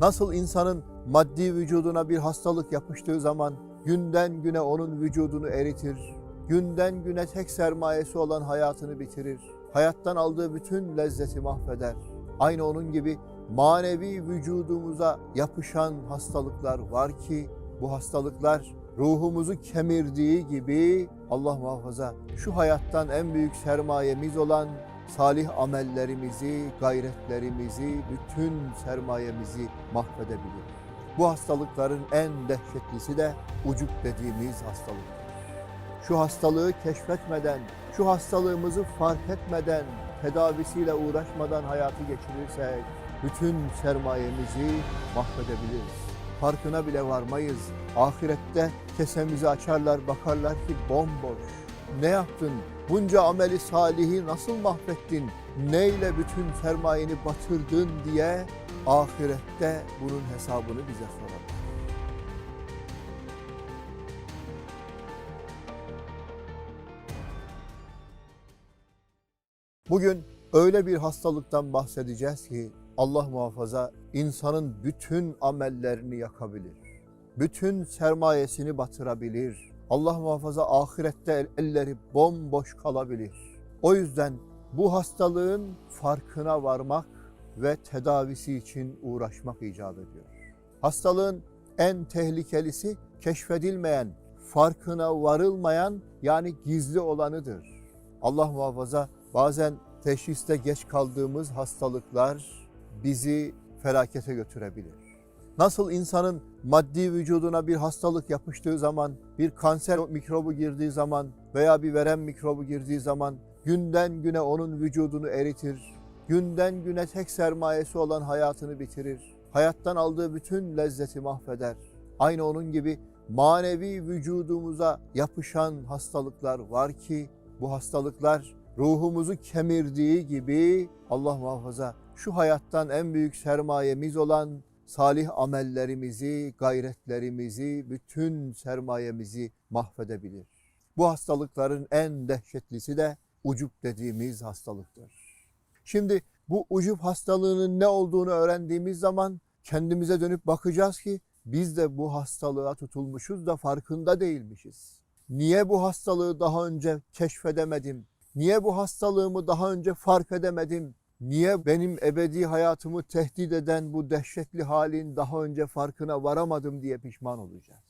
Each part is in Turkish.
Nasıl insanın maddi vücuduna bir hastalık yapıştığı zaman günden güne onun vücudunu eritir, günden güne tek sermayesi olan hayatını bitirir, hayattan aldığı bütün lezzeti mahveder. Aynı onun gibi manevi vücudumuza yapışan hastalıklar var ki bu hastalıklar ruhumuzu kemirdiği gibi Allah muhafaza şu hayattan en büyük sermayemiz olan salih amellerimizi, gayretlerimizi, bütün sermayemizi mahvedebilir. Bu hastalıkların en dehşetlisi de ucup dediğimiz hastalıktır. Şu hastalığı keşfetmeden, şu hastalığımızı fark etmeden, tedavisiyle uğraşmadan hayatı geçirirsek bütün sermayemizi mahvedebiliriz. Farkına bile varmayız. Ahirette kesemizi açarlar bakarlar ki bomboş. Ne yaptın? Bunca ameli salihi nasıl mahvettin? Neyle bütün sermayeni batırdın diye ahirette bunun hesabını bize sorarlar. Bugün öyle bir hastalıktan bahsedeceğiz ki Allah muhafaza insanın bütün amellerini yakabilir. Bütün sermayesini batırabilir. Allah muhafaza ahirette elleri bomboş kalabilir. O yüzden bu hastalığın farkına varmak ve tedavisi için uğraşmak icap ediyor. Hastalığın en tehlikelisi keşfedilmeyen, farkına varılmayan yani gizli olanıdır. Allah muhafaza bazen teşhiste geç kaldığımız hastalıklar bizi felakete götürebilir. Nasıl insanın maddi vücuduna bir hastalık yapıştığı zaman, bir kanser mikrobu girdiği zaman veya bir verem mikrobu girdiği zaman günden güne onun vücudunu eritir, günden güne tek sermayesi olan hayatını bitirir, hayattan aldığı bütün lezzeti mahveder. Aynı onun gibi manevi vücudumuza yapışan hastalıklar var ki bu hastalıklar ruhumuzu kemirdiği gibi Allah muhafaza şu hayattan en büyük sermayemiz olan salih amellerimizi, gayretlerimizi, bütün sermayemizi mahvedebilir. Bu hastalıkların en dehşetlisi de ucup dediğimiz hastalıktır. Şimdi bu ucup hastalığının ne olduğunu öğrendiğimiz zaman kendimize dönüp bakacağız ki biz de bu hastalığa tutulmuşuz da farkında değilmişiz. Niye bu hastalığı daha önce keşfedemedim? Niye bu hastalığımı daha önce fark edemedim? Niye benim ebedi hayatımı tehdit eden bu dehşetli halin daha önce farkına varamadım diye pişman olacağız.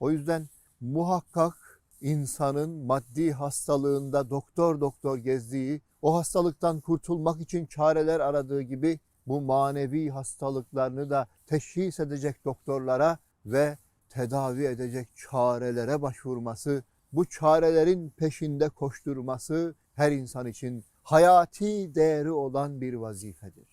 O yüzden muhakkak insanın maddi hastalığında doktor doktor gezdiği, o hastalıktan kurtulmak için çareler aradığı gibi bu manevi hastalıklarını da teşhis edecek doktorlara ve tedavi edecek çarelere başvurması, bu çarelerin peşinde koşturması her insan için hayati değeri olan bir vazifedir.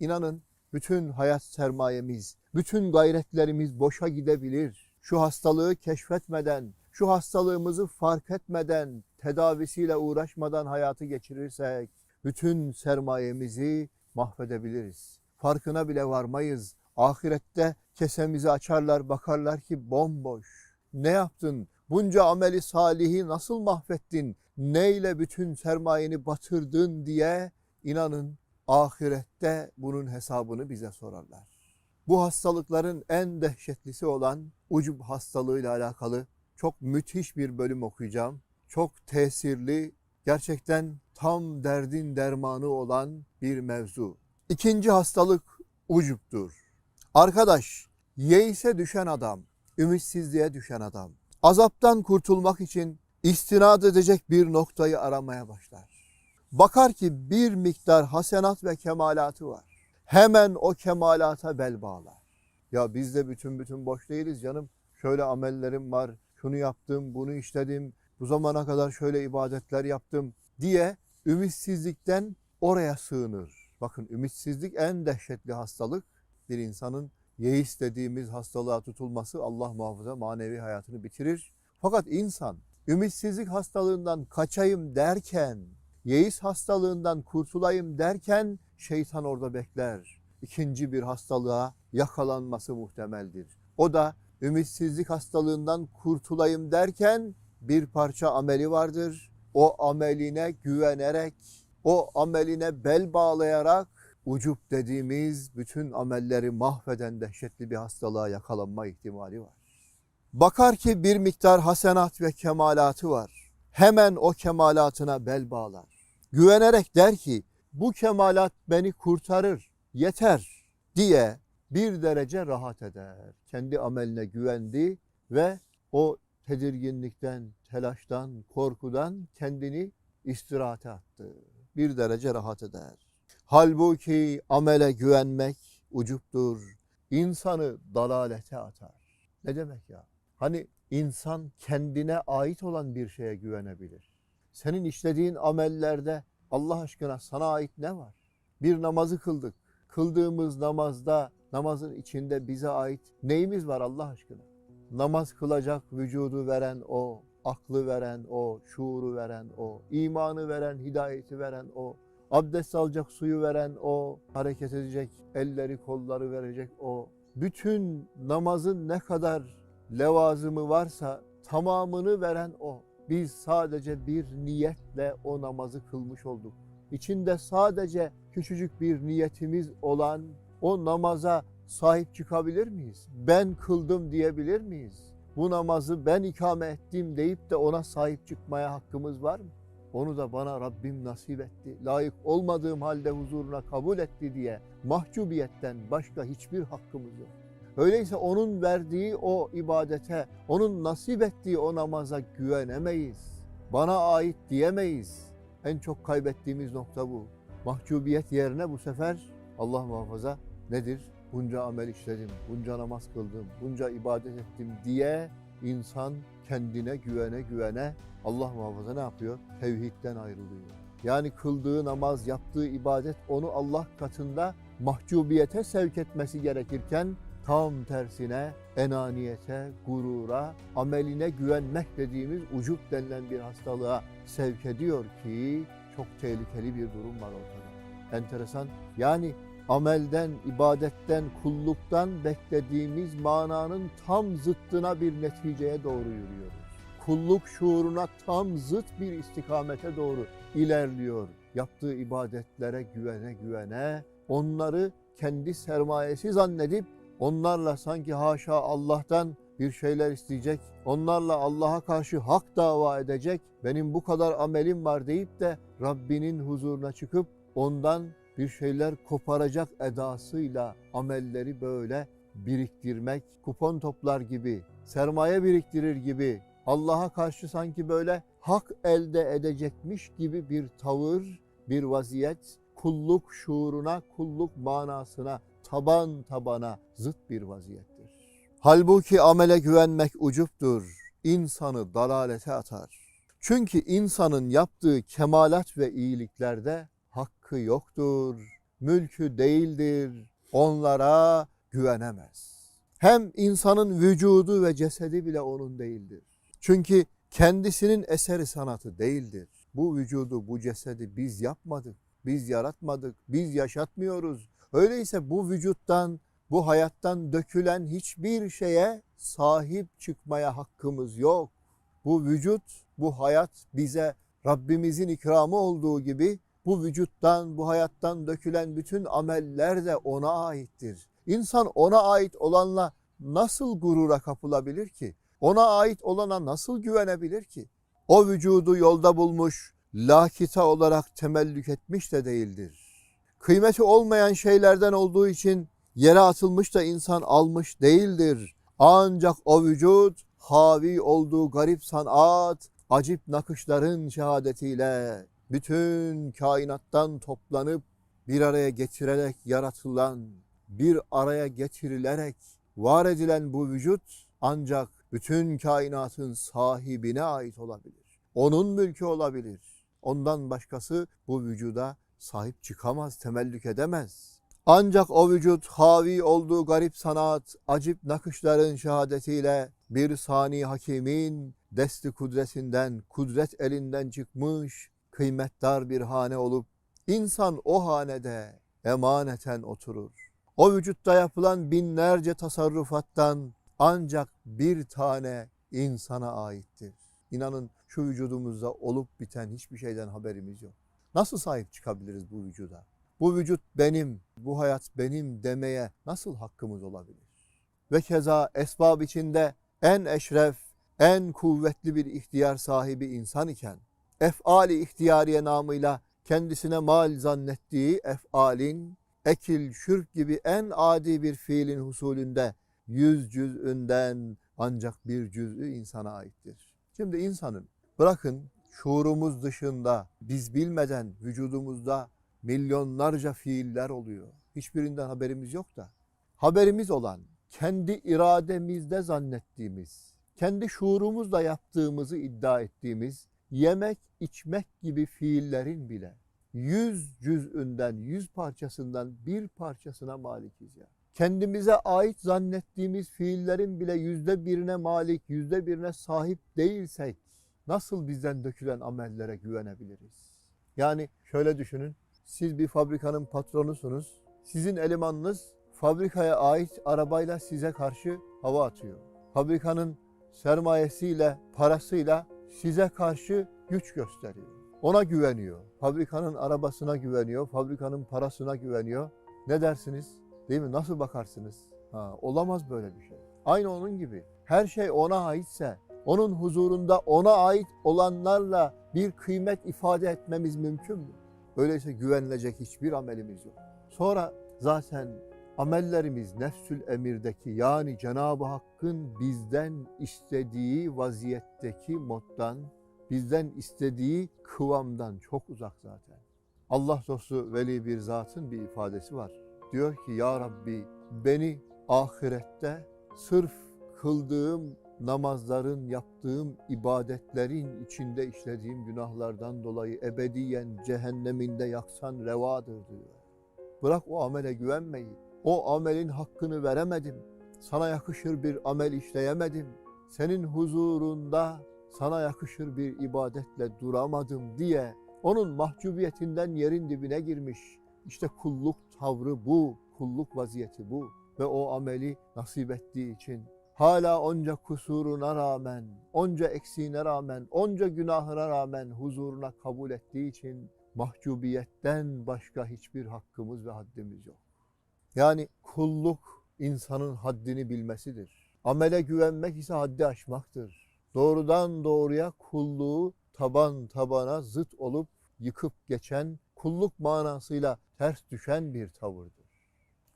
İnanın bütün hayat sermayemiz, bütün gayretlerimiz boşa gidebilir. Şu hastalığı keşfetmeden, şu hastalığımızı fark etmeden, tedavisiyle uğraşmadan hayatı geçirirsek bütün sermayemizi mahvedebiliriz. Farkına bile varmayız. Ahirette kesemizi açarlar bakarlar ki bomboş. Ne yaptın? Bunca ameli salihi nasıl mahvettin? Neyle bütün sermayeni batırdın diye inanın ahirette bunun hesabını bize sorarlar. Bu hastalıkların en dehşetlisi olan ucub hastalığıyla alakalı çok müthiş bir bölüm okuyacağım. Çok tesirli, gerçekten tam derdin dermanı olan bir mevzu. İkinci hastalık ucuptur. Arkadaş, yeise düşen adam, ümitsizliğe düşen adam, azaptan kurtulmak için istinad edecek bir noktayı aramaya başlar. Bakar ki bir miktar hasenat ve kemalatı var. Hemen o kemalata bel bağlar. Ya biz de bütün bütün boş değiliz canım. Şöyle amellerim var, şunu yaptım, bunu işledim, bu zamana kadar şöyle ibadetler yaptım diye ümitsizlikten oraya sığınır. Bakın ümitsizlik en dehşetli hastalık. Bir insanın yeis dediğimiz hastalığa tutulması Allah muhafaza manevi hayatını bitirir. Fakat insan ümitsizlik hastalığından kaçayım derken, yeis hastalığından kurtulayım derken şeytan orada bekler. İkinci bir hastalığa yakalanması muhtemeldir. O da ümitsizlik hastalığından kurtulayım derken bir parça ameli vardır. O ameline güvenerek, o ameline bel bağlayarak ucup dediğimiz bütün amelleri mahveden dehşetli bir hastalığa yakalanma ihtimali var. Bakar ki bir miktar hasenat ve kemalatı var. Hemen o kemalatına bel bağlar. Güvenerek der ki bu kemalat beni kurtarır, yeter diye bir derece rahat eder. Kendi ameline güvendi ve o tedirginlikten, telaştan, korkudan kendini istirahate attı. Bir derece rahat eder. Halbuki amele güvenmek ucuptur. İnsanı dalalete atar. Ne demek ya? Hani insan kendine ait olan bir şeye güvenebilir. Senin işlediğin amellerde Allah aşkına sana ait ne var? Bir namazı kıldık. Kıldığımız namazda, namazın içinde bize ait neyimiz var Allah aşkına? Namaz kılacak vücudu veren o, aklı veren o, şuuru veren o, imanı veren, hidayeti veren o, abdest alacak suyu veren o, hareket edecek elleri kolları verecek o. Bütün namazın ne kadar levazımı varsa tamamını veren o. Biz sadece bir niyetle o namazı kılmış olduk. İçinde sadece küçücük bir niyetimiz olan o namaza sahip çıkabilir miyiz? Ben kıldım diyebilir miyiz? Bu namazı ben ikame ettim deyip de ona sahip çıkmaya hakkımız var mı? Onu da bana Rabbim nasip etti. Layık olmadığım halde huzuruna kabul etti diye mahcubiyetten başka hiçbir hakkımız yok. Öyleyse onun verdiği o ibadete, onun nasip ettiği o namaza güvenemeyiz. Bana ait diyemeyiz. En çok kaybettiğimiz nokta bu. Mahcubiyet yerine bu sefer Allah muhafaza nedir? Bunca amel işledim, bunca namaz kıldım, bunca ibadet ettim diye insan kendine güvene güvene Allah muhafaza ne yapıyor? Tevhidden ayrılıyor. Yani kıldığı namaz, yaptığı ibadet onu Allah katında mahcubiyete sevk etmesi gerekirken tam tersine enaniyete, gurura, ameline güvenmek dediğimiz ucup denilen bir hastalığa sevk ediyor ki çok tehlikeli bir durum var ortada. Enteresan. Yani amelden, ibadetten, kulluktan beklediğimiz mananın tam zıttına bir neticeye doğru yürüyoruz. Kulluk şuuruna tam zıt bir istikamete doğru ilerliyor. Yaptığı ibadetlere güvene güvene onları kendi sermayesi zannedip onlarla sanki haşa Allah'tan bir şeyler isteyecek, onlarla Allah'a karşı hak dava edecek, benim bu kadar amelim var deyip de Rabbinin huzuruna çıkıp ondan bir şeyler koparacak edasıyla amelleri böyle biriktirmek, kupon toplar gibi, sermaye biriktirir gibi, Allah'a karşı sanki böyle hak elde edecekmiş gibi bir tavır, bir vaziyet, kulluk şuuruna, kulluk manasına, taban tabana zıt bir vaziyettir. Halbuki amele güvenmek ucuptur, insanı dalalete atar. Çünkü insanın yaptığı kemalat ve iyiliklerde hakkı yoktur, mülkü değildir, onlara güvenemez. Hem insanın vücudu ve cesedi bile onun değildir. Çünkü kendisinin eseri sanatı değildir. Bu vücudu, bu cesedi biz yapmadık, biz yaratmadık, biz yaşatmıyoruz. Öyleyse bu vücuttan, bu hayattan dökülen hiçbir şeye sahip çıkmaya hakkımız yok. Bu vücut, bu hayat bize Rabbimizin ikramı olduğu gibi bu vücuttan, bu hayattan dökülen bütün ameller de ona aittir. İnsan ona ait olanla nasıl gurura kapılabilir ki? Ona ait olana nasıl güvenebilir ki? O vücudu yolda bulmuş, lakita olarak temellük etmiş de değildir. Kıymeti olmayan şeylerden olduğu için yere atılmış da insan almış değildir. Ancak o vücut havi olduğu garip sanat, acip nakışların şehadetiyle bütün kainattan toplanıp bir araya getirilerek yaratılan, bir araya getirilerek var edilen bu vücut ancak bütün kainatın sahibine ait olabilir. Onun mülkü olabilir. Ondan başkası bu vücuda sahip çıkamaz, temellük edemez. Ancak o vücut havi olduğu garip sanat, acip nakışların şehadetiyle bir sani hakimin desti kudretinden, kudret elinden çıkmış, kıymetdar bir hane olup insan o hanede emaneten oturur. O vücutta yapılan binlerce tasarrufattan ancak bir tane insana aittir. İnanın şu vücudumuzda olup biten hiçbir şeyden haberimiz yok. Nasıl sahip çıkabiliriz bu vücuda? bu vücut benim, bu hayat benim demeye nasıl hakkımız olabilir? Ve keza esbab içinde en eşref, en kuvvetli bir ihtiyar sahibi insan iken, efali ihtiyariye namıyla kendisine mal zannettiği efalin, ekil, şürk gibi en adi bir fiilin husulünde yüz cüz'ünden ancak bir cüz'ü insana aittir. Şimdi insanın bırakın şuurumuz dışında biz bilmeden vücudumuzda milyonlarca fiiller oluyor. Hiçbirinden haberimiz yok da. Haberimiz olan, kendi irademizde zannettiğimiz, kendi şuurumuzla yaptığımızı iddia ettiğimiz yemek, içmek gibi fiillerin bile yüz cüz'ünden, yüz parçasından bir parçasına malikiz ya. Kendimize ait zannettiğimiz fiillerin bile yüzde birine malik, yüzde birine sahip değilsek nasıl bizden dökülen amellere güvenebiliriz? Yani şöyle düşünün, siz bir fabrikanın patronusunuz, sizin elemanınız fabrikaya ait arabayla size karşı hava atıyor. Fabrikanın sermayesiyle, parasıyla size karşı güç gösteriyor. Ona güveniyor. Fabrikanın arabasına güveniyor, fabrikanın parasına güveniyor. Ne dersiniz? Değil mi? Nasıl bakarsınız? Ha, olamaz böyle bir şey. Aynı onun gibi. Her şey ona aitse, onun huzurunda ona ait olanlarla bir kıymet ifade etmemiz mümkün mü? Öyleyse güvenilecek hiçbir amelimiz yok. Sonra zaten amellerimiz nefsül emirdeki yani Cenab-ı Hakk'ın bizden istediği vaziyetteki moddan, bizden istediği kıvamdan çok uzak zaten. Allah dostu veli bir zatın bir ifadesi var. Diyor ki ya Rabbi beni ahirette sırf kıldığım namazların, yaptığım ibadetlerin içinde işlediğim günahlardan dolayı ebediyen cehenneminde yaksan revadır diyor. Bırak o amele güvenmeyi. O amelin hakkını veremedim. Sana yakışır bir amel işleyemedim. Senin huzurunda sana yakışır bir ibadetle duramadım diye onun mahcubiyetinden yerin dibine girmiş. İşte kulluk tavrı bu, kulluk vaziyeti bu ve o ameli nasip ettiği için hala onca kusuruna rağmen, onca eksiğine rağmen, onca günahına rağmen huzuruna kabul ettiği için mahcubiyetten başka hiçbir hakkımız ve haddimiz yok. Yani kulluk insanın haddini bilmesidir. Amele güvenmek ise haddi aşmaktır. Doğrudan doğruya kulluğu taban tabana zıt olup yıkıp geçen, kulluk manasıyla ters düşen bir tavırdır.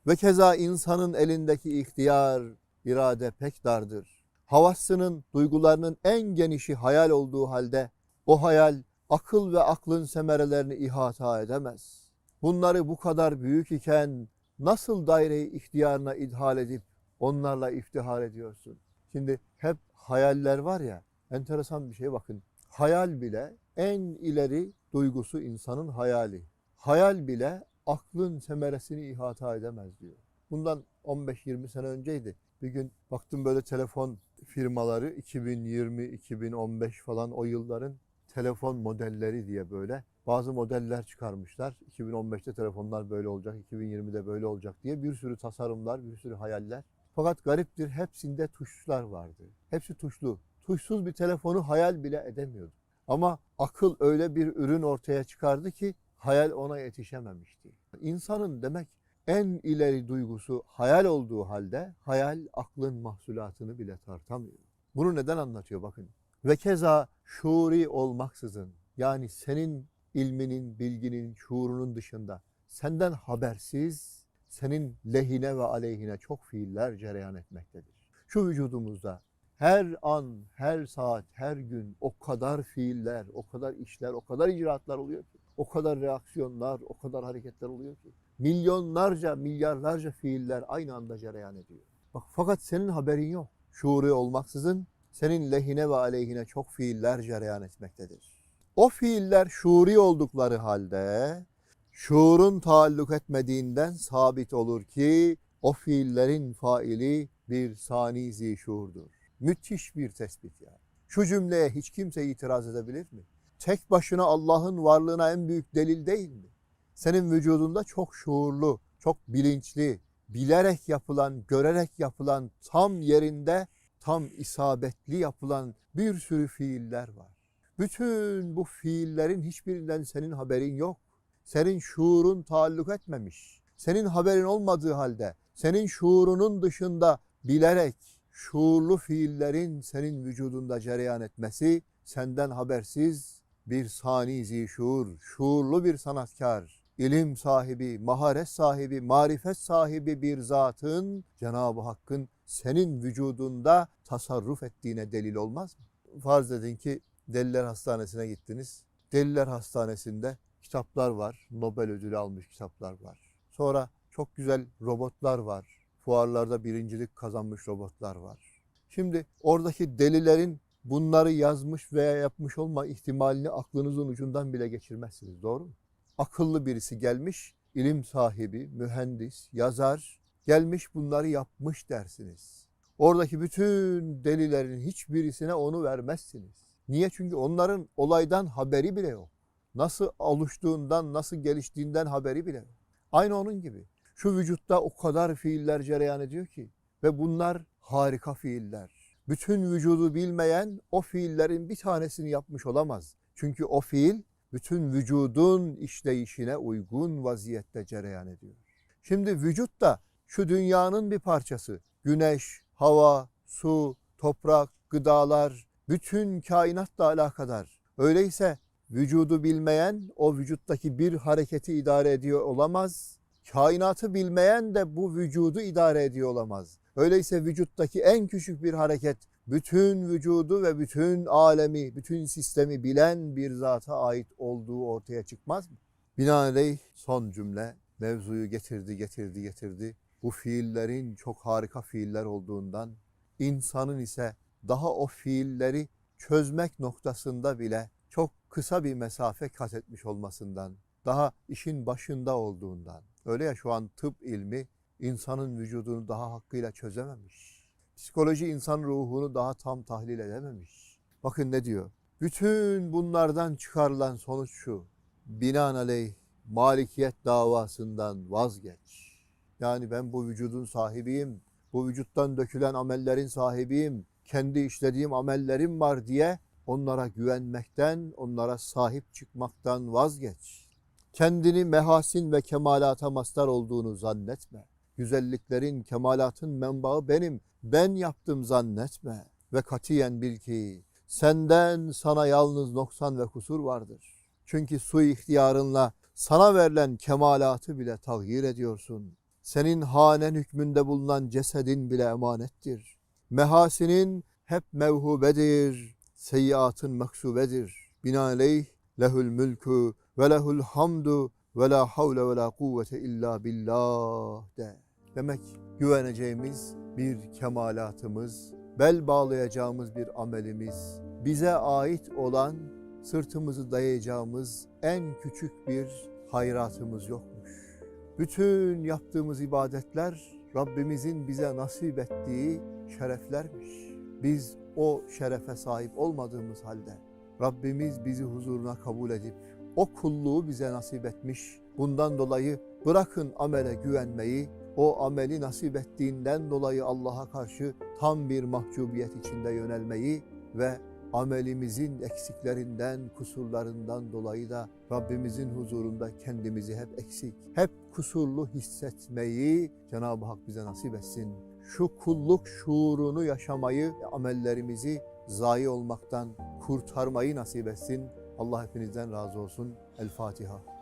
Ve keza insanın elindeki ihtiyar, irade pek dardır. Havasının, duygularının en genişi hayal olduğu halde o hayal akıl ve aklın semerelerini ihata edemez. Bunları bu kadar büyük iken nasıl daire-i ihtiyarına idhal edip onlarla iftihar ediyorsun? Şimdi hep hayaller var ya, enteresan bir şey bakın. Hayal bile en ileri duygusu insanın hayali. Hayal bile aklın semeresini ihata edemez diyor. Bundan 15-20 sene önceydi. Bir gün baktım böyle telefon firmaları 2020-2015 falan o yılların telefon modelleri diye böyle bazı modeller çıkarmışlar. 2015'te telefonlar böyle olacak, 2020'de böyle olacak diye bir sürü tasarımlar, bir sürü hayaller. Fakat gariptir hepsinde tuşlar vardı. Hepsi tuşlu. Tuşsuz bir telefonu hayal bile edemiyordu. Ama akıl öyle bir ürün ortaya çıkardı ki hayal ona yetişememişti. İnsanın demek en ileri duygusu hayal olduğu halde hayal aklın mahsulatını bile tartamıyor. Bunu neden anlatıyor bakın. Ve keza şuuri olmaksızın yani senin ilminin, bilginin, şuurunun dışında senden habersiz senin lehine ve aleyhine çok fiiller cereyan etmektedir. Şu vücudumuzda her an, her saat, her gün o kadar fiiller, o kadar işler, o kadar icraatlar oluyor ki, o kadar reaksiyonlar, o kadar hareketler oluyor ki, milyonlarca, milyarlarca fiiller aynı anda cereyan ediyor. Bak fakat senin haberin yok. Şuuru olmaksızın senin lehine ve aleyhine çok fiiller cereyan etmektedir. O fiiller şuuri oldukları halde şuurun taalluk etmediğinden sabit olur ki o fiillerin faili bir sani zişuurdur. Müthiş bir tespit yani. Şu cümleye hiç kimse itiraz edebilir mi? Tek başına Allah'ın varlığına en büyük delil değil mi? Senin vücudunda çok şuurlu, çok bilinçli, bilerek yapılan, görerek yapılan, tam yerinde, tam isabetli yapılan bir sürü fiiller var. Bütün bu fiillerin hiçbirinden senin haberin yok. senin şuurun taalluk etmemiş. Senin haberin olmadığı halde, senin şuurunun dışında bilerek şuurlu fiillerin senin vücudunda cereyan etmesi senden habersiz bir sani zişur, şuurlu bir sanatkar, ilim sahibi, maharet sahibi, marifet sahibi bir zatın Cenab-ı Hakk'ın senin vücudunda tasarruf ettiğine delil olmaz mı? Farz edin ki Deliler Hastanesi'ne gittiniz. Deliler Hastanesi'nde kitaplar var. Nobel ödülü almış kitaplar var. Sonra çok güzel robotlar var. Fuarlarda birincilik kazanmış robotlar var. Şimdi oradaki delilerin bunları yazmış veya yapmış olma ihtimalini aklınızın ucundan bile geçirmezsiniz. Doğru mu? Akıllı birisi gelmiş, ilim sahibi, mühendis, yazar gelmiş bunları yapmış dersiniz. Oradaki bütün delilerin hiçbirisine onu vermezsiniz. Niye? Çünkü onların olaydan haberi bile yok. Nasıl oluştuğundan, nasıl geliştiğinden haberi bile yok. Aynı onun gibi. Şu vücutta o kadar fiiller cereyan ediyor ki ve bunlar harika fiiller. Bütün vücudu bilmeyen o fiillerin bir tanesini yapmış olamaz. Çünkü o fiil bütün vücudun işleyişine uygun vaziyette cereyan ediyor. Şimdi vücut da şu dünyanın bir parçası. Güneş, hava, su, toprak, gıdalar, bütün kainatla alakadar. Öyleyse vücudu bilmeyen o vücuttaki bir hareketi idare ediyor olamaz. Kainatı bilmeyen de bu vücudu idare ediyor olamaz. Öyleyse vücuttaki en küçük bir hareket bütün vücudu ve bütün alemi, bütün sistemi bilen bir zata ait olduğu ortaya çıkmaz mı? Binaenaleyh son cümle mevzuyu getirdi, getirdi, getirdi. Bu fiillerin çok harika fiiller olduğundan, insanın ise daha o fiilleri çözmek noktasında bile çok kısa bir mesafe kat etmiş olmasından, daha işin başında olduğundan. Öyle ya şu an tıp ilmi insanın vücudunu daha hakkıyla çözememiş. Psikoloji insan ruhunu daha tam tahlil edememiş. Bakın ne diyor? Bütün bunlardan çıkarılan sonuç şu. Binaenaleyh malikiyet davasından vazgeç. Yani ben bu vücudun sahibiyim. Bu vücuttan dökülen amellerin sahibiyim. Kendi işlediğim amellerim var diye onlara güvenmekten, onlara sahip çıkmaktan vazgeç. Kendini mehasin ve kemalata mastar olduğunu zannetme. Güzelliklerin, kemalatın menbaı benim. Ben yaptım zannetme. Ve katiyen bil ki senden sana yalnız noksan ve kusur vardır. Çünkü su ihtiyarınla sana verilen kemalatı bile tağyir ediyorsun. Senin hanen hükmünde bulunan cesedin bile emanettir. Mehasinin hep mevhubedir, seyyiatın meksubedir. Binaenaleyh lehül mülkü ve lehül hamdu ve la havle ve la kuvvete illa billah de. Demek güveneceğimiz bir kemalatımız, bel bağlayacağımız bir amelimiz, bize ait olan sırtımızı dayayacağımız en küçük bir hayratımız yokmuş. Bütün yaptığımız ibadetler Rabbimizin bize nasip ettiği şereflermiş. Biz o şerefe sahip olmadığımız halde Rabbimiz bizi huzuruna kabul edip o kulluğu bize nasip etmiş. Bundan dolayı bırakın amele güvenmeyi, o ameli nasip ettiğinden dolayı Allah'a karşı tam bir mahcubiyet içinde yönelmeyi ve amelimizin eksiklerinden, kusurlarından dolayı da Rabbimizin huzurunda kendimizi hep eksik, hep kusurlu hissetmeyi Cenab-ı Hak bize nasip etsin. Şu kulluk şuurunu yaşamayı, amellerimizi zayi olmaktan kurtarmayı nasip etsin. Allah hepinizden razı olsun. El Fatiha.